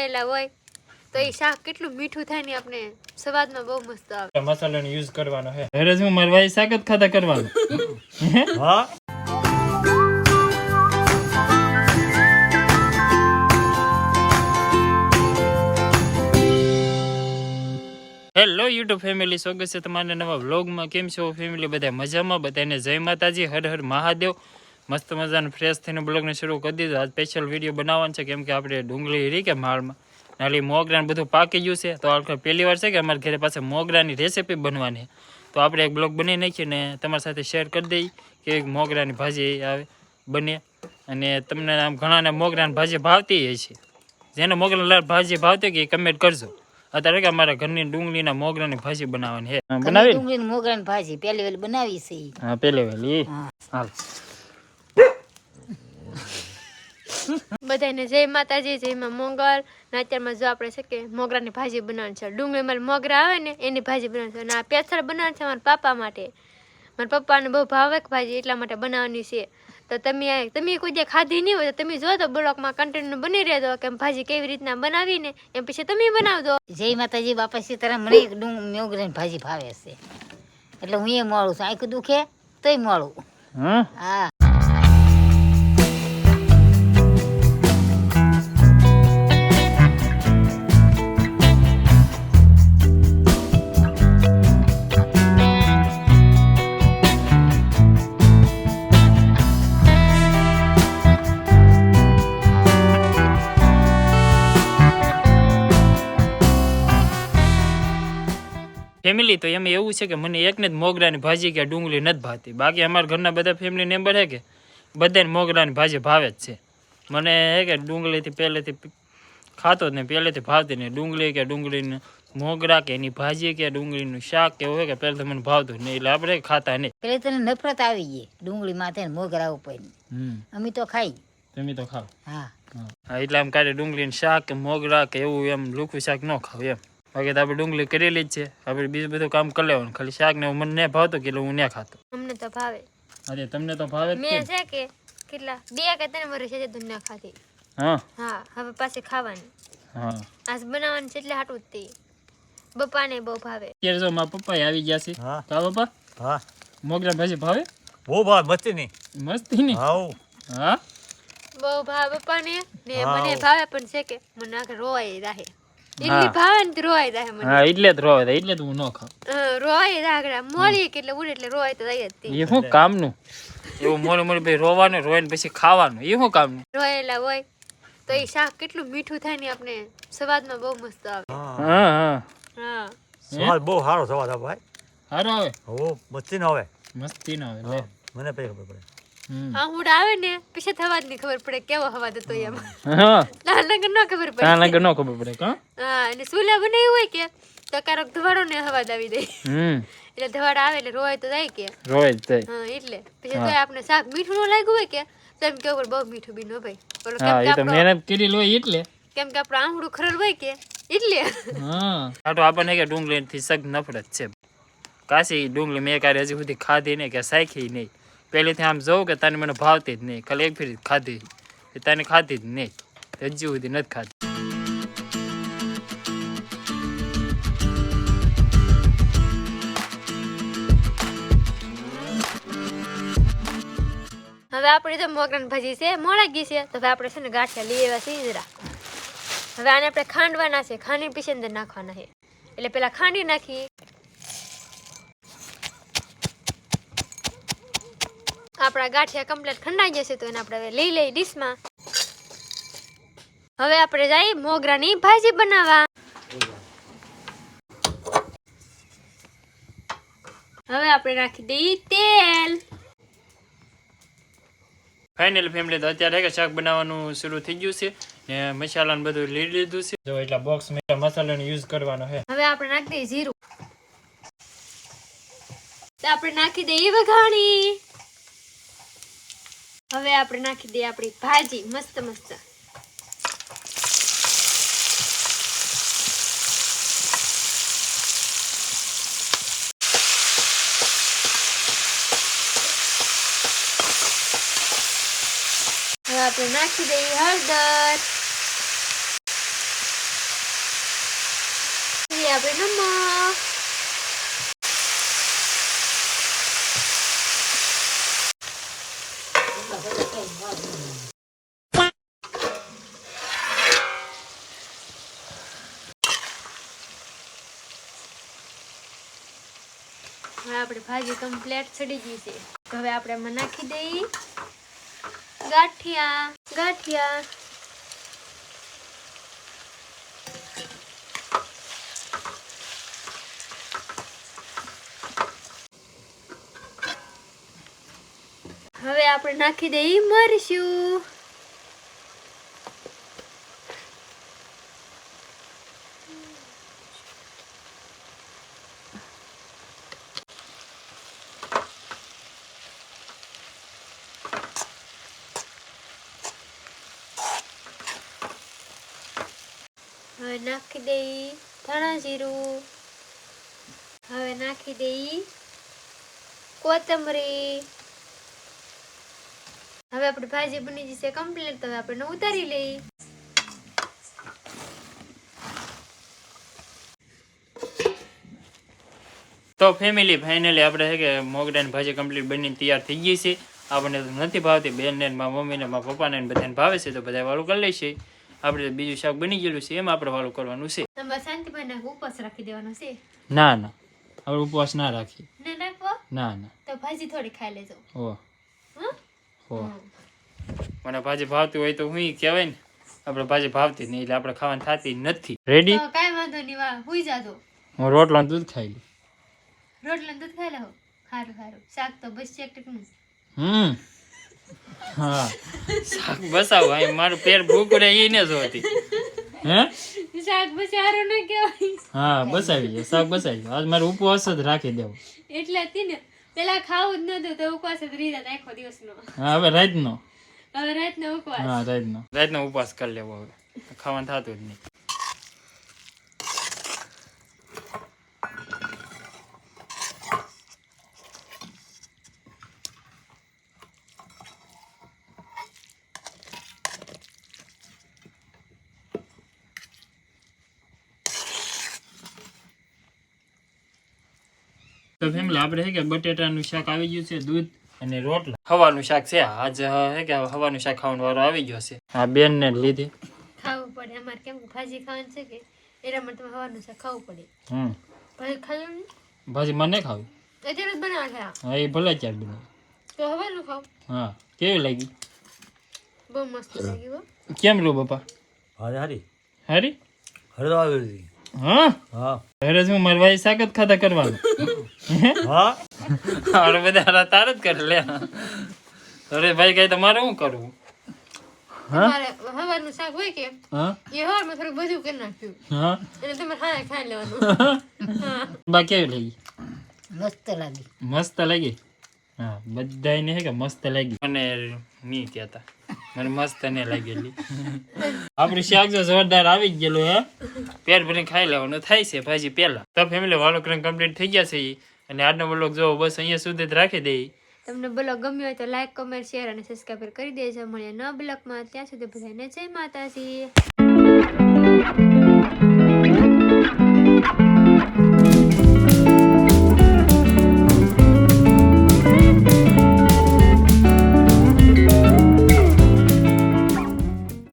રોયેલા હોય તો એ શાક કેટલું મીઠું થાય ને આપણે સ્વાદમાં બહુ મસ્ત આવે. મસાલાનો યુઝ કરવાનો હે. હેરજ હું મરવાઈ શાક જ ખાતા કરવાનું. હા? હેલો યુટ્યુબ ફેમિલી સ્વાગત છે તમારા નવા વ્લોગમાં કેમ છો ફેમિલી બધા મજામાં? બધાને જય માતાજી. હર હર મહાદેવ. મસ્ત મજાને ફ્રેશ થઈને બ્લોગને શરૂ કરી દીધો. આજ સ્પેશિયલ વીડિયો બનાવવાનો છે કેમ કે આપણે ડુંગળી રહી કે માળમાં. નાલી મોગરાને બધું પાકી ગયું છે. તો આ પહેલી વાર છે કે અમારા ઘરે પાસે મોગરાની રેસીપી બનવાની. તો આપણે એક બ્લોગ બની નાખીએ ને તમારી સાથે શેર કરી દઈએ કે મોગરાની ભાજી આવે બને. અને તમને આમ ઘણાને મોગરાની ભાજી ભાવતી હોય છે. જેને મોગરા ભાજી ભાવતી હોય કે કમેન્ટ કરજો. અત્યારે કે અમારા ઘરની ડુંગળીના મોગરાની ભાજી બનાવવાની છે. બનાવી? મોગરાની ભાજી પહેલી વેલી બનાવી છે હા પહેલી વેલી હા. હાલ. બધાને જય માતાજી જય માં મોગલ. ને અત્યારમાં જો આપણે છે કે મોગરાની ભાજી બનાવવાની છે. ડુંગળી મારી મોગરા આવે ને એની ભાજી બનાવવાની છે. અને આ પેથર બનાવવાની છે મારા પાપા માટે. મારા પપ્પાને બહુ ભાવે ભાજી એટલા માટે બનાવવાની છે. તો તમે તમે કોઈ જે ખાધી નહીં હોય તો તમે જો તો બ્લોકમાં કન્ટિન્યુ બની રહેજો કે ભાજી કેવી રીતના બનાવીને એમ પછી તમે બનાવજો. જય માતાજી બાપા સીતારામ મને એક ડુંગ મોગરાની ભાજી ભાવે છે. એટલે હું એ મળું છું. આંખ દુખે તોય મળું હા. ફેમિલી તો એમાં એવું છે કે મને એકને જ મોગરાની ભાજી કે ડુંગળી નથી ભાતી. બાકી અમારા ઘરના બધા ફેમિલી મેમ્બર છે કે બધાને મોગરાની ભાજી ભાવે જ છે. મને હે કે ડુંગળીથી પહેલેથી ખાતો જ નહીં પહેલેથી ભાવતી નહીં. ડુંગળી કે ડુંગળીને મોગરા કે એની ભાજી કે ડુંગળીનું શાક કે હોય કે પહેલાં મને ભાવતું નહીં. એટલે આપણે ખાતા નહીં. પેલે તને નફરત આવી ગઈ. ડુંગળી માથે મોગરા ઉપર. અમે તો ખાઈ. તમે તો ખાવ હા. એટલે આમ કાઢે ડુંગળીનું શાક કે મોગરા કે એવું એમ લુખું શાક ન ખાવ એમ. બાકી તો આપણે ડુંગળી કરેલી જ છે. આપણે બીજું બધું કામ કરી લેવાનું. ખાલી શાક ને મને નહીં ભાવતું કે હું નહીં ખાતો. તમને તો ભાવે. અરે તમને તો ભાવે મેં છે કે કેટલા? બે કે ત્રણ વર્ષ છે તું ના ખાતી હા? હા હવે પાછી ખાવાની. હા. આજ બનાવવાની છે એટલે હાટું જ તે. બપ્પાને બહુ ભાવે. અત્યારે જો મારા પપ્પા આવી ગયા છે. હા. કા પપ્પા? હા. મોગરા ભાજી ભાવે? બહુ ભાવ મસ્તી ની મસ્તી ની હાઉ. હા? બહુ ભાવે બપ્પાને ને મને ભાવે પણ છે કે મને આખે રોવાય રાહે. એટલી ભાવે ને રોવાય રાહે મને. હા એટલે જ રોવે એટલે જ હું ન ખાઉં. રોવાય રાગડા મોળી કે એટલે ઉડે એટલે રોવાય તો જાય જ એ શું કામનું? એવું મોડી મોડી ભાઈ રોવાનું રોઈને પછી ખાવાનું એ શું કામનું? રોયેલા હોય તો એ શાક કેટલું મીઠું થાય ને આપણે સ્વાદમાં બહુ મસ્ત આવે. હા હા. હા. હા સ્વાદ બહુ સારો સ્વાદ આવે ભાઈ. સારો આવે? હો મસ્તી ન આવે મસ્તી ના આવે મને પછી ખબર પડે. આ હુડ આવે ને પછી થવા જ નહીં ખબર પડે કેવો હવા હતો એમ. હા. નાના ન ખબર પડે. ત્યાં લાગે ન ખબર પડે કા? હા અને સુલા બનાવ્યું હોય કે તો ક્યારેક ધવાડો ને હવા આવી દે હમ. એટલે ધવાડા આવે એટલે તો જાય કે. રોય જ હા એટલે. પછી તો આપણે શાક મીઠું ન લાગ્યું હોય કે તેમ કેવું બહુ મીઠું બી ન ભાઈ બોલો કેમ કે એ મહેનત કરી લો એટલે. કેમ કે આપણું આંગળું ખરડ હોય કે એટલે. હા. આ તો આપણને કે ડુંગળીથી સગ નફરત છે. કાશી ડુંગળી મેં કાંઈ હજી સુધી ખાધી નહીં કે સાખી નહીં. પહેલેથી આમ જોઉં કે તને મને ભાવતી જ નહીં. ખાલી એક ફેરી ખાધી. એ તને ખાધી જ નહીં. હજી સુધી નથી ખાધી. હવે આપણી તો મોગરાની ભાજી છે, મોડા ગઈ છે, તો હવે આપણે છે ને ગાંઠિયા લઈ આવ્યા છીએ જરા હવે આને આપણે ખાંડવાના છે. ખાંડી પીસી અંદર નાખવાના છે. એટલે પેલા ખાંડી નાખી. આપણા ગાંઠિયા કમ્પ્લીટ ખંડાઈ જશે તો એને આપણે હવે લઈ લઈ ડીશમાં હવે આપણે જઈ મોગરાની ભાજી બનાવવા. હવે આપણે નાખી દઈએ તેલ. ફાઇનલ ફેમિલી તો અત્યારે શાક બનાવવાનું શરૂ થઈ ગયું છે ને મસાલાને બધું લઈ લીધું છે. જો એટલા બોક્સ મસાલાનો યુઝ કરવાનો છે. હવે આપણે નાખી દઈએ જીરું. આપણે નાખી દઈએ વઘાણી. હવે આપણે નાખી દઈએ આપણી ભાજી. મસ્ત મસ્ત. હવે આપણે નાખી દઈએ હળદર. આપણે નમક. હવે આપણે ભાજી કમ્પ્લેટ ચડી ગઈ છે. હવે આપણે એમાં નાખી દઈએ. ગાંઠિયા ગાંઠિયા. હવે આપણે નાખી દઈએ મરચું. હવે નાખી દઈ ધાણા જીરું. હવે નાખી દઈ કોથમરી. હવે આપણી ભાજી બની જશે કમ્પ્લીટ હવે આપણે ઉતારી લઈ. તો ફેમિલી ફાઇનલી આપણે છે કે મોગડાની ભાજી કમ્પ્લીટ બની તૈયાર થઈ ગઈ છે. આપણને નથી ભાવતી બેનને મારા મમ્મીને, મારા પપ્પાને બધાને ભાવે છે તો બધા વાળું કરી લઈશે આપણે બીજું શાક બની ગયેલું છે એમાં આપણે વાળું કરવાનું છે. તમે શાંતિભાઈ ઉપવાસ રાખી દેવાનો છે? ના ના. આપણે ઉપવાસ ના રાખીએ. ને ના ના. તો ભાજી થોડી ખાઈ લેજો. ઓ હં? હો મને ભાજી ભાવતી હોય તો હું કહેવાય ને આપણે ભાજી ભાવતી નહીં એટલે આપણે ખાવાની થતી નથી. રેડી કાંઈ વાંધો નહીં વા હુઈ જાજો. હું રોટલા દૂધ ખાઈ લઉં. રોટલા દૂધ ખાઈ લો સારું સારું શાક તો બસ છે ટકનું. હમ. હા. શાક બસાવો અહીં મારું પેટ ભૂખ રહે એ ને જોતી હે? શાક બસારો સારું ન કહેવાય. હા બસાવી જાય શાક બસાવી જાય આજ મારે ઉપવાસ જ રાખી દેવો. એટલે હતી ને પેલા ખાવું જ નતું તો ઉપવાસ જ રહી જતા આખો દિવસનો. હા હવે રાતનો. હવે રાતનો ઉપવાસ. હા રાતનો. રાતનો ઉપવાસ કરી લેવો હવે. ખાવાનું થતું જ નહીં. તો ફેમિલી આપણે છે કે બટેટાનું શાક આવી ગયું છે દૂધ અને રોટલા. હવાનું શાક છે. આજ હે કે હવાનું શાક ખાવાનો વારો આવી ગયો છે. આ બેન ને લીધે. ખાવું પડે. અમારે કેમ ભાજી ખાવાનું છે કે એના માટે હવાનું શાક ખાવું પડે. હમ. ભાજી ખાવું ભાજી મને ખાવી. અત્યારે જ બનાવ્યા હા એ ભલે અત્યારે બનાવી. તો હવાનું ખાવ. હા કેવી લાગી? બહુ મસ્ત લાગ્યું હો. કેમ લો બાપા? હારી હારી. હારી? હળદો આવી હતી. હા? હા. ભાઈ શાક ખાતા કરવાનું. હા? આપણે બધા તાર જ કરે લે. અરે ભાઈ કઈ તમારે શું કરવું? તમારે હવાનું શાક હોય કે હા? એ હવારમાં થોડુંક બધું કરી નાખ્યું. હા? એટલે તમારે હા ખાઈ લેવાનું. બા કેવી લાગી? મસ્ત લાગી. મસ્ત લાગી? હા બધાને હે કે મસ્ત લાગી? મને નહીં કહેતા. મને મસ્ત ને લાગેલી. આપણે શાક જો જોરદાર આવી જ ગયેલું, હે? પેટ ભરીને ખાઈ લેવાનું. થાય છે ભાજી પહેલા. તો ફેમિલી વાળો ક્રમ કમ્પ્લીટ થઈ ગયા છે અને આજનો બ્લોગ જો બસ અહીંયા સુધી જ રાખી દઈ તમને બ્લોગ ગમ્યો હોય તો લાઈક કમેન્ટ શેર અને સબસ્ક્રાઈબ કરી દેજો. મળીએ ન બ્લોગમાં ત્યાં સુધી બધાને જય માતાજી.